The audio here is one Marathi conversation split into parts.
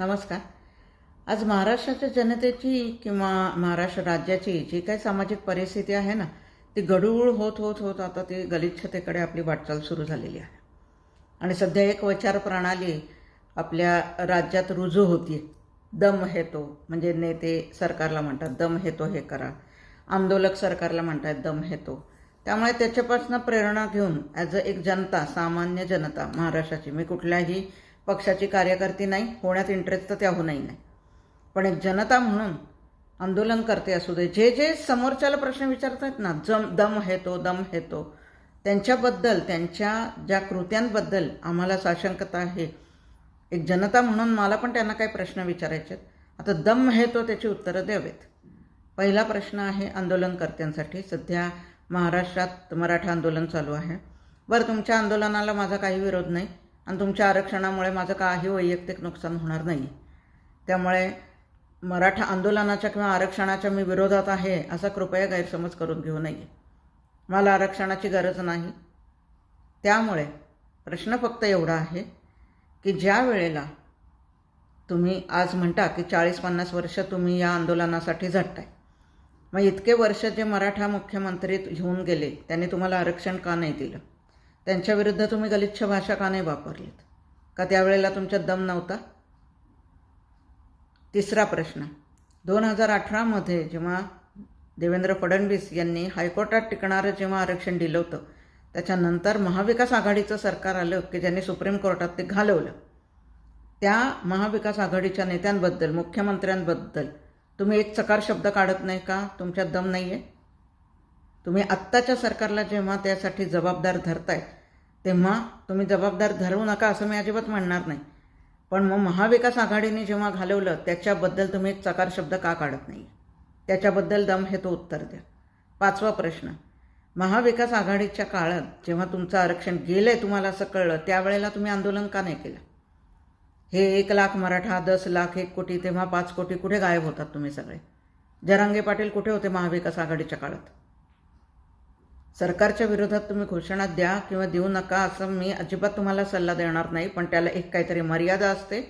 नमस्कार. आज महाराष्ट्राच्या जनतेची किंवा महाराष्ट्र राज्याची जी काही सामाजिक परिस्थिती आहे ना ती गडूळ होत होत होत आता ती गलिच्छतेकडे आपली वाटचाल सुरू झालेली आहे. आणि सध्या एक विचार प्रणाली आपल्या राज्यात रुजू होती दम हेतो म्हणजे नेते सरकारला म्हणतात दम हेतो हे करा. आंदोलक सरकारला म्हणतात दम हेतो. त्यामुळे त्याच्यापासून प्रेरणा घेऊन ॲज अ एक जनता सामान्य जनता महाराष्ट्राची मी कुठल्याही पक्षाची कार्यकर्ती नाही होण्यात इंटरेस्ट तर त्याहूनही नाही. पण एक जनता म्हणून आंदोलन करते असू दे जे जे समोरच्याला प्रश्न विचारतात ना जम दम हेतो दम हेतो त्यांच्याबद्दल त्यांच्या ज्या कृत्यांबद्दल आम्हाला साशंकता आहे. एक जनता म्हणून मला पण त्यांना काही प्रश्न विचारायचे आहेत. आता दम हेतो त्याची उत्तरं द्यावेत. पहिला प्रश्न आहे आंदोलनकर्त्यांसाठी. सध्या महाराष्ट्रात मराठा आंदोलन चालू आहे. बरं तुमच्या आंदोलनाला माझा काही विरोध नाही. आणि तुमच्या आरक्षणामुळे माझं काही वैयक्तिक नुकसान होणार नाही. त्यामुळे मराठा आंदोलनाच्या किंवा आरक्षणाच्या मी विरोधात आहे असा कृपया गैरसमज करून घेऊ नये. मला आरक्षणाची गरज नाही. त्यामुळे प्रश्न फक्त एवढा आहे की ज्या वेळेला तुम्ही आज म्हणता की चाळीस पन्नास वर्ष तुम्ही या आंदोलनासाठी झटताय मग इतके वर्ष जे मराठा मुख्यमंत्री घेऊन गेले त्यांनी तुम्हाला आरक्षण का नाही दिलं? त्यांच्याविरुद्ध तुम्ही गलिच्छ भाषा का नाही वापरलीत? का त्यावेळेला तुमच्यात दम नव्हता? तिसरा प्रश्न. दोन हजार अठरामध्ये जेव्हा देवेंद्र फडणवीस यांनी हायकोर्टात टिकणारं जेव्हा आरक्षण दिलं होतं त्याच्यानंतर महाविकास आघाडीचं सरकार आलं की ज्यांनी सुप्रीम कोर्टात ते घालवलं. त्या महाविकास आघाडीच्या नेत्यांबद्दल मुख्यमंत्र्यांबद्दल तुम्ही एक चकार शब्द काढत नाही का? तुमच्यात दम नाही आहे तुम्ही आत्ताच्या सरकारला जेव्हा त्यासाठी जबाबदार धरताय तेव्हा तुम्ही जबाबदार धरू नका असं मी अजिबात म्हणणार नाही. पण मग महाविकास आघाडीने जेव्हा घालवलं त्याच्याबद्दल तुम्ही एक चकार शब्द का काढत नाही त्याच्याबद्दल दम हे तो उत्तर द्या. पाचवा प्रश्न. महाविकास आघाडीच्या काळात जेव्हा तुमचं आरक्षण गेलं आहे तुम्हाला असं कळलं त्यावेळेला तुम्ही आंदोलन का नाही केलं? हे एक लाख मराठा दस लाख एक कोटी तेव्हा पाच कोटी कुठे गायब होतात तुम्ही सगळे? जरांगे पाटील कुठे होते महाविकास आघाडीच्या काळात? सरकारच्या विरोधात तुम्ही घोषणा द्या किंवा देऊ नका असं मी अजिबात तुम्हाला सल्ला देणार नाही पण त्याला एक काहीतरी मर्यादा असते.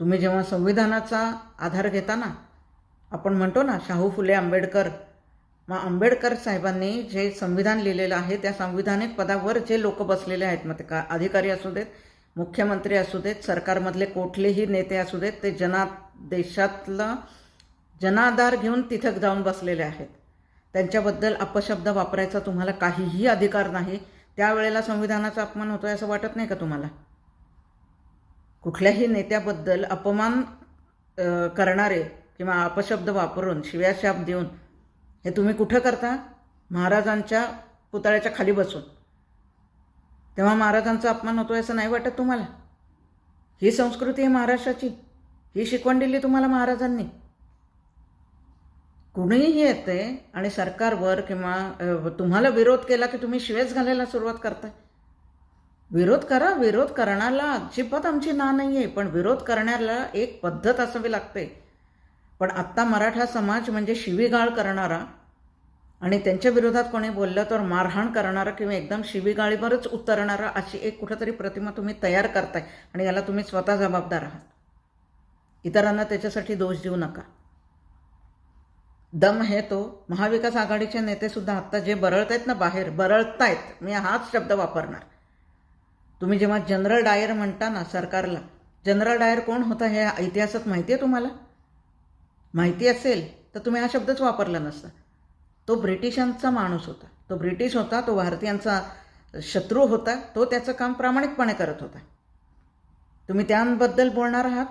तुम्ही जेव्हा संविधानाचा आधार घेता ना आपण म्हणतो ना शाहू फुले आंबेडकर. मग आंबेडकर साहेबांनी जे संविधान लिहिलेलं आहे त्या संविधानिक पदावर जे लोक बसलेले आहेत मग ते का अधिकारी असू देत मुख्यमंत्री असू देत सरकारमधले कुठलेही नेते असू देत ते जना देशातलं जनाधार घेऊन तिथं जाऊन बसलेले आहेत. त्यांच्याबद्दल अपशब्द वापरायचा तुम्हाला काहीही अधिकार नाही. त्यावेळेला संविधानाचा अपमान होतोय असं वाटत नाही का तुम्हाला? कुठल्याही नेत्याबद्दल अपमान करणारे किंवा अपशब्द वापरून शिव्याशाप देऊन हे तुम्ही कुठं करता? महाराजांच्या पुतळ्याच्या खाली बसून. तेव्हा महाराजांचा अपमान होतोय असं नाही वाटत तुम्हाला? ही संस्कृती आहे महाराष्ट्राची. ही शिकवण दिली तुम्हाला महाराजांनी. कुणीही येते आणि सरकारवर किंवा तुम्हाला विरोध केला की तुम्ही शिवेच घालायला सुरुवात करताय. विरोध करा विरोध करण्याला अजिबात आमची ना नाही आहे पण विरोध करण्याला एक पद्धत असावी लागते. पण आत्ता मराठा समाज म्हणजे शिवीगाळ करणारा आणि त्यांच्या विरोधात कोणी बोललं तर मारहाण करणारा किंवा एकदम शिवीगाळीवरच उतरणारा अशी एक कुठंतरी प्रतिमा तुम्ही तयार करताय आणि याला तुम्ही स्वतः जबाबदार आहात. इतरांना त्याच्यासाठी दोष देऊ नका. दम हे तो महाविकास आघाडीचे नेतेसुद्धा आत्ता जे बरळत आहेत ना बाहेर बरळतायत मी हाच शब्द वापरणार. तुम्ही जेव्हा जनरल डायर म्हणता ना सरकारला जनरल डायर कोण होता हे इतिहासात माहिती आहे तुम्हाला? माहिती असेल तर तुम्ही हा शब्दच वापरला नसता. तो ब्रिटिशांचा माणूस होता. तो ब्रिटिश होता तो भारतीयांचा शत्रू होता तो त्याचं काम प्रामाणिकपणे करत होता. तुम्ही त्यांबद्दल बोलणार आहात?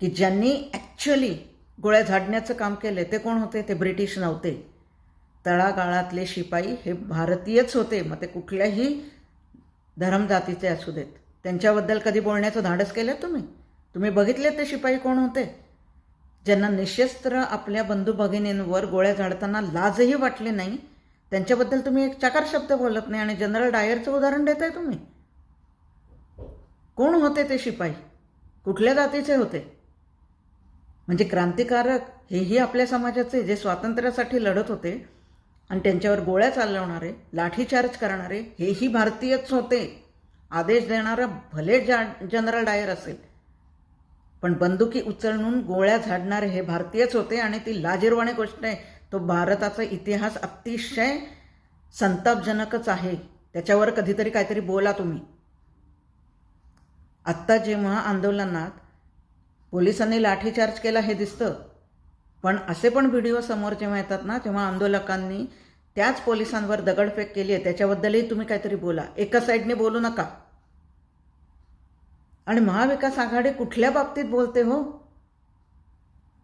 की ज्यांनी ॲक्च्युली गोळ्या झाडण्याचं काम केले ते कोण होते? ते ब्रिटिश नव्हते. तळागाळातले शिपाई हे भारतीयच होते. मग ते कुठल्याही धर्मजातीचे असू देत. त्यांच्याबद्दल कधी बोलण्याचं धाडस केलं तुम्ही? तुम्ही बघितले ते शिपाई कोण होते? ज्यांना निशस्त्र आपल्या बंधू भगिनींवर गोळ्या झाडताना लाजही वाटले नाही त्यांच्याबद्दल तुम्ही एक चकार शब्द बोलत नाही आणि जनरल डायरचं उदाहरण देताय तुम्ही? कोण होते ते शिपाई? कुठल्या जातीचे होते? म्हणजे क्रांतिकारक हेही आपल्या समाजाचे जे स्वातंत्र्यासाठी लढत होते आणि त्यांच्यावर गोळ्या चालवणारे लाठीचार्ज करणारे हेही भारतीयच होते. आदेश देणारा भले जा जनरल डायर असेल पण बंदुकी उचलून गोळ्या झाडणारे हे भारतीयच होते आणि ती लाजिरवाणी गोष्ट आहे. तो भारताचा इतिहास अतिशय संतापजनकच आहे. त्याच्यावर कधीतरी काहीतरी बोला तुम्ही. आत्ता जेव्हा आंदोलनात पोलिसांनी लाठीचार्ज केला हे दिसतं. पण असे पण व्हिडिओ समोर जेव्हा येतात ना तेव्हा आंदोलकांनी त्याच पोलिसांवर दगडफेक केली आहे. त्याच्याबद्दलही तुम्ही काहीतरी बोला. एका साईडने बोलू नका. आणि महाविकास आघाडी कुठल्या बाबतीत बोलते हो?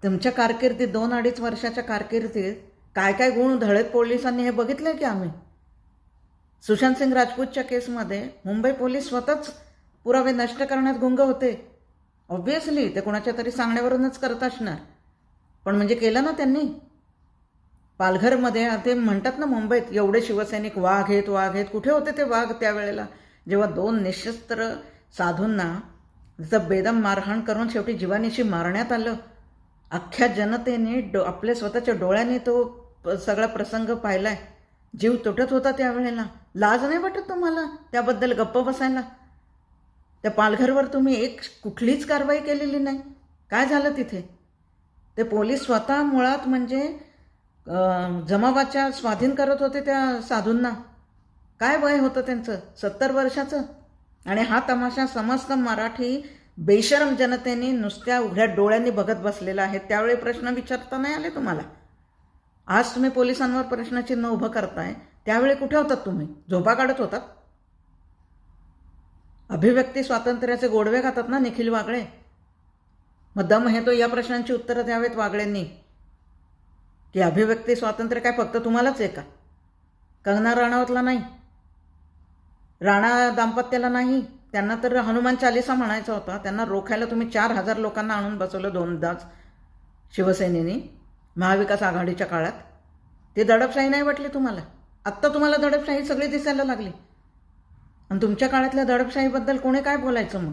तुमच्या कारकिर्दीत दोन अडीच वर्षाच्या कारकिर्दीत काय काय गुण धळेत पोलिसांनी हे बघितलंय की आम्ही? सुशांत सिंग राजपूतच्या केसमध्ये मुंबई पोलीस स्वतःच पुरावे नष्ट करण्यात गुंग होते. ऑब्व्हियसली ते कोणाच्या तरी सांगण्यावरूनच करत असणार. पण म्हणजे केलं ना त्यांनी. पालघरमध्ये ते म्हणतात ना मुंबईत एवढे शिवसैनिक वाघ आहेत वाघ आहेत. कुठे होते ते वाघ त्यावेळेला? जेव्हा दोन निशस्त्र साधूंना जसं बेदम मारहाण करून शेवटी जीवानीशी मारण्यात आलं अख्ख्या जनतेने डो आपल्या स्वतःच्या डोळ्याने तो प- सगळा प्रसंग पाहिला आहे जीव तुटत होता त्यावेळेला. लाज नाही वाटत तुम्हाला त्याबद्दल गप्प बसायला? त्या पालघरवर तुम्ही एक कुठलीच कारवाई केलेली नाही. काय झालं तिथे? ते पोलीस स्वतः मुळात म्हणजे जमावाच्या स्वाधीन करत होते त्या साधूंना. काय वय होतं त्यांचं? सत्तर वर्षाचं? आणि हा तमाशा समस्त मराठी बेशरम जनतेने नुसत्या उघड्या डोळ्यांनी बघत बसलेला आहे. त्यावेळी प्रश्न विचारता नाही आले तुम्हाला? आज तुम्ही पोलिसांवर प्रश्नचिन्ह उभं करताय. त्यावेळी कुठे होतात तुम्ही? झोपा काढत होतात? अभिव्यक्ती स्वातंत्र्याचे गोडवे खातात ना निखिल वागळे? मग दम हे तो या प्रश्नांची उत्तरं द्यावेत वागळेंनी. की अभिव्यक्ती स्वातंत्र्य काय फक्त तुम्हालाच आहे का? कंगना राणावतला नाही. राणा दाम्पत्याला नाही. त्यांना तर हनुमान चालिसा म्हणायचा होता. त्यांना रोखायला तुम्ही चार हजार लोकांना आणून बसवलं दोनदाच शिवसेनेने महाविकास आघाडीच्या काळात. ती दडपशाही नाही वाटली तुम्हाला? आत्ता तुम्हाला दडपशाही सगळी दिसायला लागली. आणि तुमच्या काळातल्या दडपशाहीबद्दल कोणी काय बोलायचं मग?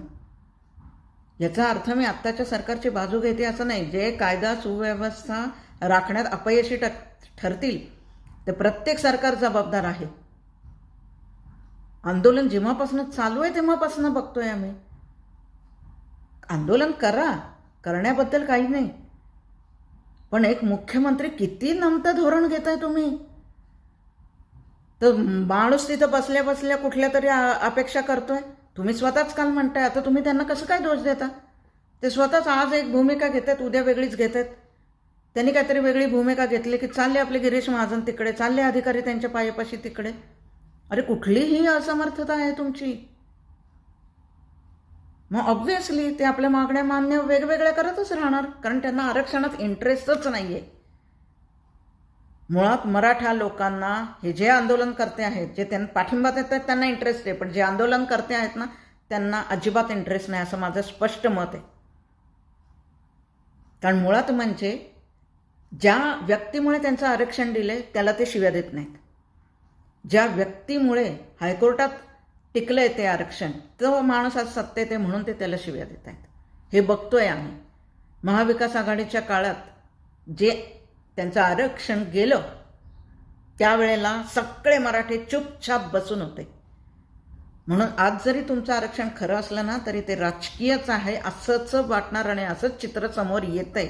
याचा अर्थ मी आत्ताच्या सरकारची बाजू घेते असं नाही. जे कायदा सुव्यवस्था राखण्यात अपयशी ट ठरतील ते प्रत्येक सरकार जबाबदार आहे. आंदोलन जेव्हापासून चालू आहे तेव्हापासून बघतोय आम्ही. आंदोलन करा करण्याबद्दल काही नाही. पण एक मुख्यमंत्री किती नमतं धोरण घेताय तुम्ही? तर माणूस तिथं बसल्या बसल्या कुठल्या तरी अपेक्षा करतोय. तुम्ही स्वतःच काल म्हणताय आता तुम्ही त्यांना कसं काय दोष देता? ते स्वतःच आज एक भूमिका घेतात उद्या वेगळीच घेतात. त्यांनी काहीतरी वेगळी भूमिका घेतली की चालले आपले गिरीश महाजन तिकडे चालले अधिकारी त्यांच्या पायापाशी तिकडे. अरे कुठलीही असमर्थता आहे तुमची. मग ऑब्व्हियसली ते आपल्या मागण्या मान्य वेगवेगळ्या करतच राहणार कारण त्यांना आरक्षणात इंटरेस्टच नाही आहे मुळात मराठा लोकांना हे जे आंदोलन करते आहेत जे त्यांना पाठिंबा देत आहेत त्यांना इंटरेस्ट आहे. पण जे आंदोलन करते आहेत ना त्यांना अजिबात इंटरेस्ट नाही असं माझं स्पष्ट मत आहे. कारण मुळात म्हणजे ज्या व्यक्तीमुळे त्यांचं आरक्षण दिले त्याला ते शिव्या देत नाहीत. ज्या व्यक्तीमुळे हायकोर्टात टिकलं आहे ते आरक्षण तो माणूस आज सत्तेत आहे म्हणून ते त्याला शिव्या देत आहेत. हे बघतोय आम्ही. महाविकास आघाडीच्या काळात जे त्यांचं आरक्षण गेलं त्यावेळेला सगळे मराठी चुपछाप बसून होते. म्हणून आज जरी तुमचं आरक्षण खरं असलं ना तरी ते राजकीयच आहे असंच वाटणार आणि असंच चित्र समोर येत आहे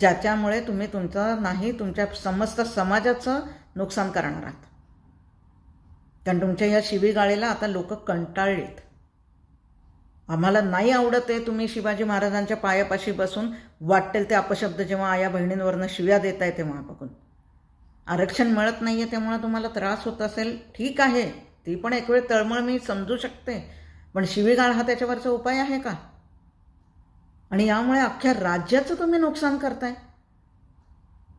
ज्याच्यामुळे तुम्ही तुमचं नाही तुमच्या समस्त समाजाचं नुकसान करणार आहात. कारण तुमच्या ह्या शिवीगाळीला आता लोक कंटाळलीत. आम्हाला नाही आवडत आहे तुम्ही शिवाजी महाराजांच्या पायापाशी बसून वाटेल ते अपशब्द जेव्हा आया बहिणींवरनं शिव्या देत आहे तेव्हा बघून. आरक्षण मिळत नाही आहे त्यामुळे तुम्हाला त्रास होत असेल. ठीक आहे ती पण एक वेळ तळमळ मी समजू शकते. पण शिवीगाळ हा त्याच्यावरचा उपाय आहे का? आणि यामुळे अख्ख्या राज्याचं तुम्ही नुकसान करताय.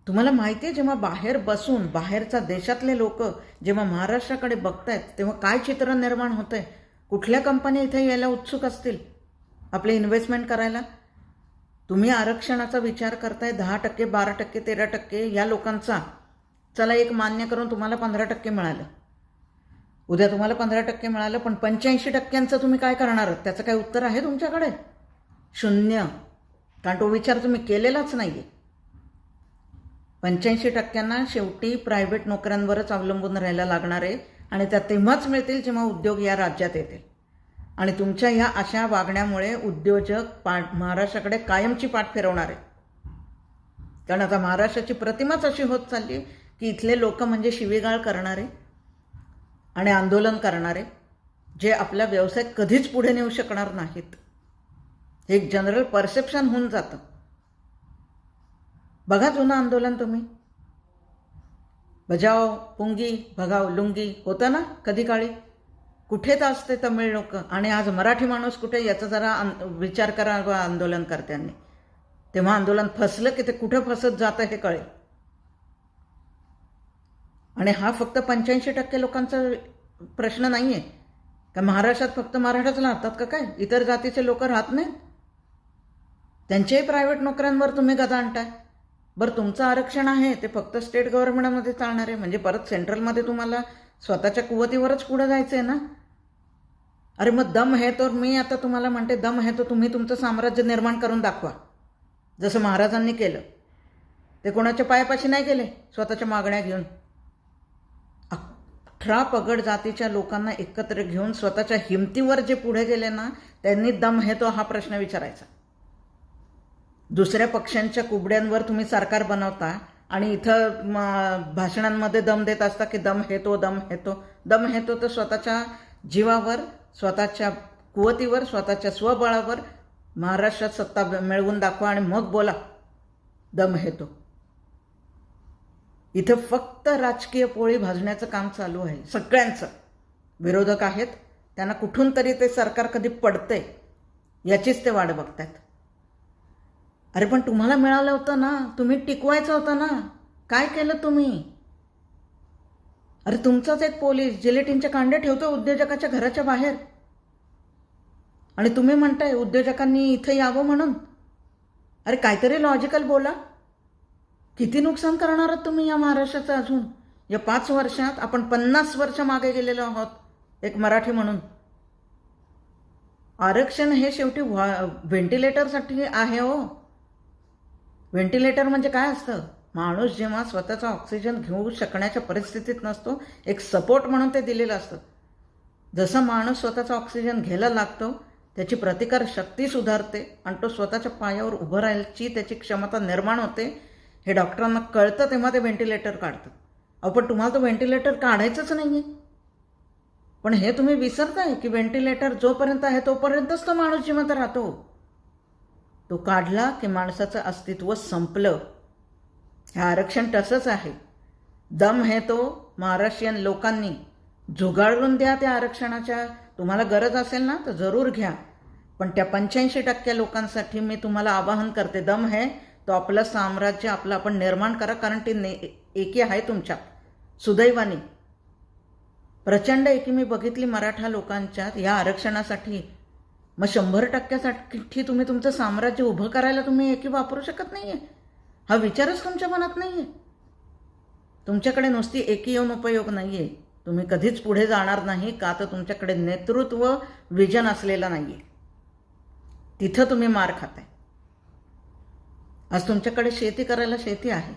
तुम्हाला माहिती आहे जेव्हा बाहेर बसून बाहेरचा देशातले लोक जेव्हा महाराष्ट्राकडे बघतायत तेव्हा काय चित्र निर्माण होतंय? कुठल्या कंपन्या इथे यायला उत्सुक असतील? आपले इन्व्हेस्टमेंट करायला? तुम्ही आरक्षणाचा विचार करताय दहा टक्के बारा टक्के तेरा टक्के या लोकांचा. चला एक मान्य करून तुम्हाला पंधरा टक्के मिळालं. उद्या तुम्हाला पंधरा टक्के मिळालं पण पंच्याऐंशी टक्क्यांचं तुम्ही काय करणार? आहात त्याचं काय उत्तर आहे तुमच्याकडे? शून्य. कारण तो विचार तुम्ही केलेलाच नाही आहे पंच्याऐंशी टक्क्यांना शेवटी प्रायव्हेट नोकऱ्यांवरच अवलंबून राहायला लागणार आहे आणि त्या तेव्हाच मिळतील जेव्हा उद्योग या राज्यात येतील. आणि तुमच्या ह्या अशा वागण्यामुळे उद्योजक पाठ महाराष्ट्राकडे कायमची पाठ फिरवणार आहे कारण आता महाराष्ट्राची प्रतिमाच अशी होत चालली की इथले लोक म्हणजे शिवीगाळ करणारे आणि आंदोलन करणारे जे आपला व्यवसाय कधीच पुढे नेऊ शकणार नाहीत. हे एक जनरल परसेप्शन होऊन जातं. बघा जुनं आंदोलन तुम्ही. बजाओ पुंगी भगाव लुंगी. होतं ना कधी काळी? कुठे तर असते तमिळ लोक. आणि आज मराठी माणूस कुठे? याचा जरा विचार करा व आंदोलन करत्यांनी तेव्हा आंदोलन फसलं की ते कुठं फसत जातं हे कळेल. आणि हा फक्त पंच्याऐंशी टक्के लोकांचा प्रश्न नाही आहे का महाराष्ट्रात फक्त मराठाच राहतात का काय? इतर जातीचे लोक राहत नाहीत? त्यांच्याही प्रायव्हेट नोकऱ्यांवर तुम्ही गदा आणताय. बरं तुमचं आरक्षण आहे ते फक्त स्टेट गव्हर्नमेंटमध्ये चालणार आहे. म्हणजे परत सेंट्रलमध्ये तुम्हाला स्वतःच्या कुवतीवरच पुढे जायचं आहे ना? अरे मग दम आहे तर मी आता तुम्हाला म्हणते दम आहे तर तुम्ही तुमचं साम्राज्य निर्माण करून दाखवा. जसं महाराजांनी केलं. ते कोणाच्या पायापाशी नाही गेले? स्वतःच्या मागण्या घेऊन. अठरा पगड जातीच्या लोकांना एकत्र घेऊन स्वतःच्या हिमतीवर जे पुढे गेले ना त्यांनी दम हे तो हा प्रश्न विचारायचा. दुसऱ्या पक्षांच्या कुबड्यांवर तुम्ही सरकार बनवता आणि इथं भाषणांमध्ये दम देत असता की दम हेतो दम हेतो. दम हेतो तर स्वतःच्या जीवावर स्वतःच्या कुवतीवर स्वतःच्या स्वबळावर महाराष्ट्रात सत्ता मिळवून दाखवा आणि मग बोला दम हेतो. इथं फक्त राजकीय पोळी भाजण्याचं काम चालू आहे. सगळ्यांचं विरोधक आहेत. त्यांना कुठून तरी ते सरकार कधी पडतंय याचीच ते वाट बघतायत. अरे पण तुम्हाला मिळालं होतं ना. तुम्ही टिकवायचं होतं ना. काय केलं तुम्ही? अरे तुमचाच एक पोलीस जिलेटिनचे कांडे ठेवतो उद्योजकाच्या घराच्या बाहेर. आणि तुम्ही म्हणताय उद्योजकांनी इथं यावं म्हणून. अरे काहीतरी लॉजिकल बोला. किती नुकसान करणार आहात तुम्ही या महाराष्ट्राचं अजून? या पाच वर्षात आपण पन्नास वर्ष मागे गेलेलो आहोत एक मराठी म्हणून. आरक्षण हे शेवटी व्हा व्हेंटिलेटरसाठी आहे हो. व्हेंटिलेटर म्हणजे काय असतं? माणूस जेव्हा स्वतःचा ऑक्सिजन घेऊ शकण्याच्या परिस्थितीत नसतो एक सपोर्ट म्हणून ते दिलेलं असतं. जसं माणूस स्वतःचा ऑक्सिजन घ्यायला लागतो त्याची प्रतिकार शक्ती सुधारते आणि तो स्वतःच्या पायावर उभं राहायची त्याची क्षमता निर्माण होते हे डॉक्टरांना कळतं तेव्हा ते व्हेंटिलेटर काढतात. अहो पण तुम्हाला तो व्हेंटिलेटर काढायचंच नाही आहे पण हे तुम्ही विसरताय की व्हेंटिलेटर जोपर्यंत आहे तोपर्यंतच तो माणूस जिवंत राहतो. तो काढला की माणसाचं अस्तित्व संपलं. हे आरक्षण तसंच आहे. दम हे तो महाराष्ट्रीयन लोकांनी जुगाडून द्या त्या आरक्षणाच्या. तुम्हाला गरज असेल ना तर जरूर घ्या. पण त्या पंच्याऐंशी टक्के लोकांसाठी मी तुम्हाला आवाहन करते दम है तो आपलं साम्राज्य आपलं आपण निर्माण करा कारण ती ने एकी आहे तुमच्या सुदैवानी. प्रचंड एकी मी बघितली मराठा लोकांच्या या आरक्षणासाठी मग शंभर टक्क्यासाठी तुम्ही तुमचं साम्राज्य उभं करायला तुम्ही एकी वापरू शकत नाही आहे हा विचारच तुमच्या मनात नाही आहे तुमच्याकडे नुसती एकी येऊन उपयोग नाही आहे तुम्ही कधीच पुढे जाणार नाही का तर तुमच्याकडे नेतृत्व विजन असलेलं नाही आहे तिथं तुम्ही मार खाताय. आज तुमच्याकडे शेती करायला शेती आहे.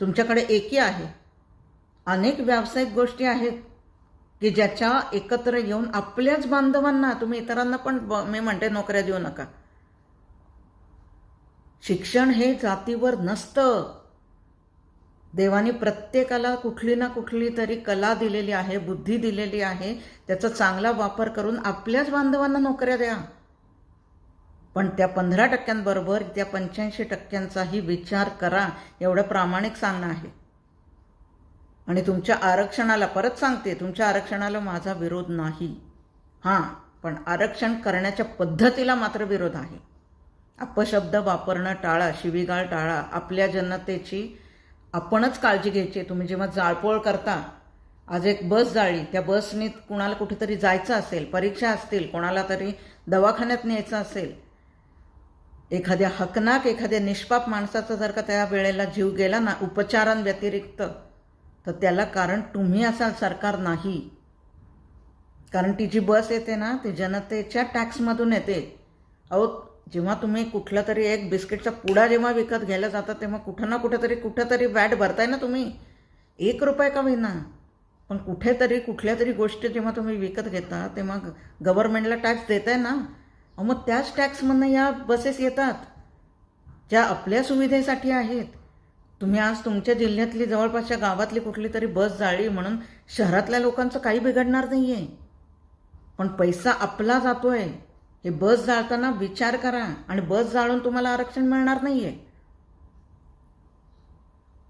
तुमच्याकडे एकी आहे. अनेक व्यावसायिक गोष्टी आहेत. की ज्याच्या एकत्र येऊन आपल्याच बांधवांना तुम्ही इतरांना पण मी म्हणते नोकऱ्या देऊ नका. शिक्षण हे जातीवर नसतं. देवाने प्रत्येकाला कुठली ना कुठली तरी कला दिलेली आहे बुद्धी दिलेली आहे. त्याचा चांगला वापर करून आपल्याच बांधवांना नोकऱ्या द्या. पण त्या पंधरा टक्क्यांबरोबर त्या पंच्याऐंशी टक्क्यांचाही विचार करा. एवढं प्रामाणिक सांगणं आहे. आणि तुमच्या आरक्षणाला परत सांगते तुमच्या आरक्षणाला माझा विरोध नाही. हां पण आरक्षण करण्याच्या पद्धतीला मात्र विरोध आहे. अपशब्द वापरणं टाळा शिवीगाळ टाळा आपल्या जनतेची आपणच काळजी घ्यायची. तुम्ही जेव्हा जाळपोळ करता आज एक बस जाळली त्या बसने कुणाला कुठेतरी जायचं असेल परीक्षा असतील कोणाला तरी दवाखान्यात न्यायचं असेल एखाद्या हकनाक एखाद्या निष्पाप माणसाचा जर का त्या वेळेला जीव गेला ना उपचारांव्यतिरिक्त तर त्याला कारण तुम्ही असाल सरकार नाही. कारण ती जी बस येते ना ती जनतेच्या टॅक्समधून येते. अहो जेव्हा तुम्ही कुठला तरी एक बिस्किटचा पुडा जेव्हा विकत घ्यायला जाता तेव्हा कुठं ना कुठेतरी कुठंतरी वॅट भरताय ना तुम्ही. एक रुपये का होईना पण कुठेतरी कुठल्या तरी गोष्टी जेव्हा तुम्ही विकत घेता तेव्हा गव्हर्नमेंटला टॅक्स देताय ना. अहो, मग त्याच टॅक्समधनं या बसेस येतात ज्या आपल्या सुविधेसाठी आहेत. तुम्ही आज तुमच्या जिल्ह्यातली जवळपासच्या गावातली कुठली तरी बस जाळली म्हणून शहरातल्या लोकांचं काही बिघडणार नाही आहे पण पैसा आपला जातो आहे हे बस जाळताना विचार करा आणि बस जाळून तुम्हाला आरक्षण मिळणार नाही आहे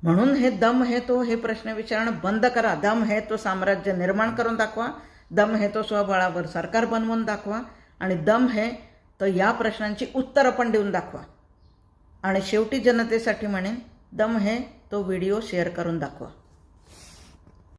म्हणून हे दम हे तो हे प्रश्न विचारणं बंद करा. दम हे तो साम्राज्य निर्माण करून दाखवा. दम हे तो स्वबळावर सरकार बनवून दाखवा. आणि दम हे तर या प्रश्नांची उत्तरं पण देऊन दाखवा. आणि शेवटी जनतेसाठी म्हणेन दम हे तो व्हिडिओ शेअर करून दाखवा.